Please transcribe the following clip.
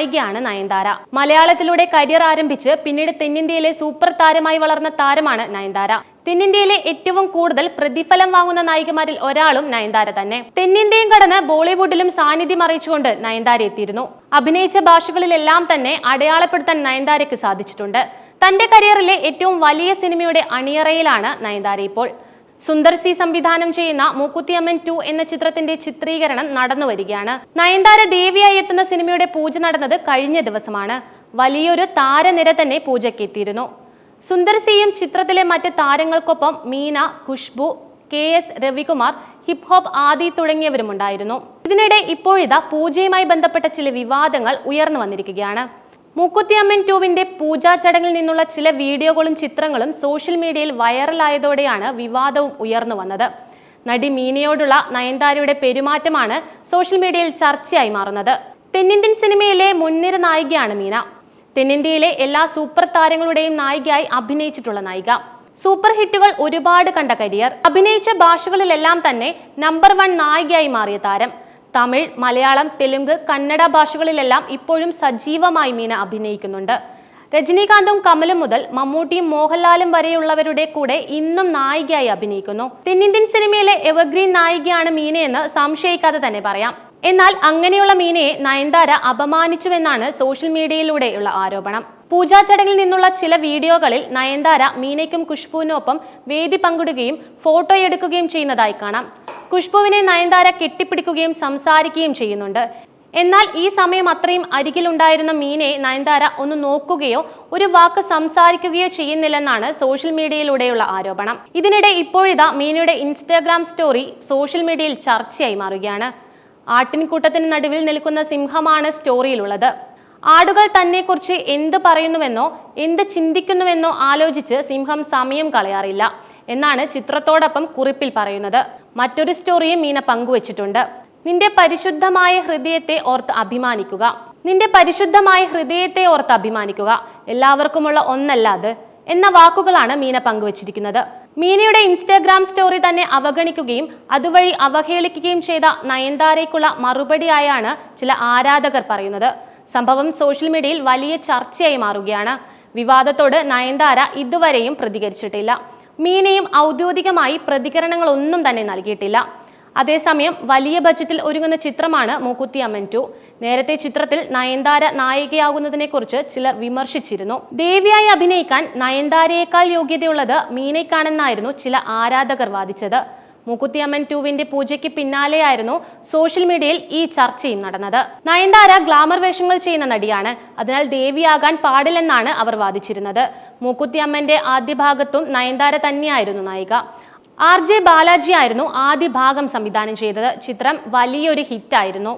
നായികയാണ് Nayanthara. മലയാളത്തിലൂടെ career ആരംഭിച്ച് പിന്നീട് തെന്നിന്ത്യയിലെ super താരമായി വളർന്ന താരമാണ് നയൻതാര. തെന്നിന്ത്യയിലെ ഏറ്റവും കൂടുതൽ പ്രതിഫലം വാങ്ങുന്ന നായികമാരിൽ ഒരാളും നയൻതാര തന്നെ. തെന്നിന്ത്യയും കടന്ന് ബോളിവുഡിലും സാന്നിധ്യം അറിയിച്ചുകൊണ്ട് നയൻതാര എത്തിയിരുന്നു. അഭിനയിച്ച ഭാഷകളിലെല്ലാം തന്നെ അടയാളപ്പെടുത്താൻ നയൻതാരയ്ക്ക് സാധിച്ചിട്ടുണ്ട്. തന്റെ കരിയറിലെ ഏറ്റവും വലിയ സിനിമയുടെ അണിയറയിലാണ് നയൻതാര ഇപ്പോൾ. സുന്ദർ സി സംവിധാനം ചെയ്യുന്ന മൂക്കുത്തിയമ്മൻ ടു എന്ന ചിത്രത്തിന്റെ ചിത്രീകരണം നടന്നു വരികയാണ് നയൻതാര ദേവിയായി എത്തുന്ന സിനിമയുടെ പൂജ നടന്നത് കഴിഞ്ഞ ദിവസമാണ്. വലിയൊരു താരനിര തന്നെ പൂജയ്ക്ക് എത്തിയിരുന്നു. സുന്ദർ സിയും ചിത്രത്തിലെ മറ്റ് താരങ്ങൾക്കൊപ്പം Meena Khushbu K S Ravikumar hip hop Aadhi തുടങ്ങിയവരുമുണ്ടായിരുന്നു. ഇതിനിടെ ഇപ്പോഴിതാ പൂജയുമായി ബന്ധപ്പെട്ട ചില വിവാദങ്ങൾ ഉയർന്നു വന്നിരിക്കുകയാണ്. മൂക്കുത്തിയമ്മൻ ടൂവിന്റെ പൂജാ ചടങ്ങിൽ നിന്നുള്ള ചില വീഡിയോകളും ചിത്രങ്ങളും സോഷ്യൽ മീഡിയയിൽ വൈറലായതോടെയാണ് വിവാദവും ഉയർന്നു വന്നത്. നടി മീനയോടുള്ള നയൻതാരയുടെ പെരുമാറ്റമാണ് സോഷ്യൽ മീഡിയയിൽ ചർച്ചയായി മാറുന്നത്. തെന്നിന്ത്യൻ സിനിമയിലെ മുൻനിര നായികയാണ് മീന. തെന്നിന്ത്യയിലെ എല്ലാ സൂപ്പർ താരങ്ങളുടെയും നായികയായി അഭിനയിച്ചിട്ടുള്ള നായിക. സൂപ്പർ ഹിറ്റുകൾ ഒരുപാട് കണ്ട കരിയർ. അഭിനയിച്ച ഭാഷകളിലെല്ലാം തന്നെ നമ്പർ വൺ നായികയായി മാറിയ താരം. തമിഴ് മലയാളം തെലുങ്ക് കന്നഡ ഭാഷകളിലെല്ലാം ഇപ്പോഴും സജീവമായി മീന അഭിനയിക്കുന്നുണ്ട്. രജനീകാന്തും കമലും മുതൽ മമ്മൂട്ടിയും മോഹൻലാലും വരെയുള്ളവരുടെ കൂടെ ഇന്നും നായികയായി അഭിനയിക്കുന്നു. തെന്നിന്ത്യൻ സിനിമയിലെ എവർഗ്രീൻ നായികയാണ് മീനയെന്ന് സംശയിക്കാതെ തന്നെ പറയാം. എന്നാൽ അങ്ങനെയുള്ള മീനയെ നയൻതാര അപമാനിച്ചുവെന്നാണ് സോഷ്യൽ മീഡിയയിലൂടെയുള്ള ആരോപണം. പൂജാ ചടങ്ങിൽ നിന്നുള്ള ചില വീഡിയോകളിൽ നയൻതാര മീനയ്ക്കും ഖുഷ്ബുവിനൊപ്പം വേദി പങ്കിടുകയും ഫോട്ടോ എടുക്കുകയും ചെയ്യുന്നതായി കാണാം. ഖുഷ്ബുവിനെ നയൻതാര കെട്ടിപ്പിടിക്കുകയും സംസാരിക്കുകയും ചെയ്യുന്നുണ്ട്. എന്നാൽ ഈ സമയം അത്രയും അരികിലുണ്ടായിരുന്ന മീനെ നയൻതാര ഒന്ന് നോക്കുകയോ ഒരു വാക്ക് സംസാരിക്കുകയോ ചെയ്യുന്നില്ലെന്നാണ് സോഷ്യൽ മീഡിയയിലൂടെയുള്ള ആരോപണം. ഇതിനിടെ ഇപ്പോഴിതാ മീനയുടെ ഇൻസ്റ്റാഗ്രാം സ്റ്റോറി സോഷ്യൽ മീഡിയയിൽ ചർച്ചയായി മാറുകയാണ്. ആട്ടിൻകൂട്ടത്തിന് നടുവിൽ നിൽക്കുന്ന സിംഹമാണ് സ്റ്റോറിയിലുള്ളത്. ആടുകൾ തന്നെക്കുറിച്ച് എന്ത് പറയുന്നുവെന്നോ എന്ത് ചിന്തിക്കുന്നുവെന്നോ ആലോചിച്ച് സിംഹം സമയം കളയാറില്ല. എന്നാണ് ചിത്രത്തോടൊപ്പം കുറിപ്പിൽ പറയുന്നത്. മറ്റൊരു സ്റ്റോറിയും മീന പങ്കുവച്ചിട്ടുണ്ട്. നിന്റെ പരിശുദ്ധമായ ഹൃദയത്തെ ഓർത്ത് അഭിമാനിക്കുക. നിന്റെ പരിശുദ്ധമായ ഹൃദയത്തെ ഓർത്ത് അഭിമാനിക്കുക. എല്ലാവർക്കുമുള്ള ഒന്നല്ല അത് എന്ന വാക്കുകളാണ് മീന പങ്കുവച്ചിരിക്കുന്നത്. മീനയുടെ ഇൻസ്റ്റാഗ്രാം സ്റ്റോറി തന്നെ അവഗണിക്കുകയും അതുവഴി അവഹേളിക്കുകയും ചെയ്ത നയൻതാരയ്ക്കുള്ള മറുപടിയായാണ് ചില ആരാധകർ പറയുന്നത്. സംഭവം സോഷ്യൽ മീഡിയയിൽ വലിയ ചർച്ചയായി മാറുകയാണ്. വിവാദത്തോട് നയൻതാര ഇതുവരെയും പ്രതികരിച്ചിട്ടില്ല. മീനയും ഔദ്യോഗികമായി പ്രതികരണങ്ങളൊന്നും തന്നെ നൽകിയിട്ടില്ല. അതേസമയം വലിയ ബജറ്റിൽ ഒരുങ്ങുന്ന ചിത്രമാണ് മൂക്കുത്തി അമ്മൻ ടു. നേരത്തെ ചിത്രത്തിൽ നയൻതാര നായികയാകുന്നതിനെ കുറിച്ച് ചിലർ വിമർശിച്ചിരുന്നു. ദേവിയായി അഭിനയിക്കാൻ നയൻതാരയേക്കാൾ യോഗ്യതയുള്ളത് മീനയ്ക്കാണെന്നായിരുന്നു ചില ആരാധകർ വാദിച്ചത്. മൂക്കുത്തിയമ്മൻ ടൂവിന്റെ പൂജയ്ക്ക് പിന്നാലെയായിരുന്നു സോഷ്യൽ മീഡിയയിൽ ഈ ചർച്ചയും നടന്നത്. നയൻതാര ഗ്ലാമർ വേഷങ്ങൾ ചെയ്യുന്ന നടിയാണ്. അതിനാൽ ദേവിയാകാൻ പാടില്ലെന്നാണ് അവർ വാദിച്ചിരുന്നത്. മൂക്കുത്തിയമ്മന്റെ ആദ്യ ഭാഗത്തും നയൻതാര തന്നെയായിരുന്നു നായിക. ആർ ജെ ബാലാജി ആയിരുന്നു ആദ്യ ഭാഗം സംവിധാനം ചെയ്തത്. ചിത്രം വലിയൊരു ഹിറ്റായിരുന്നു.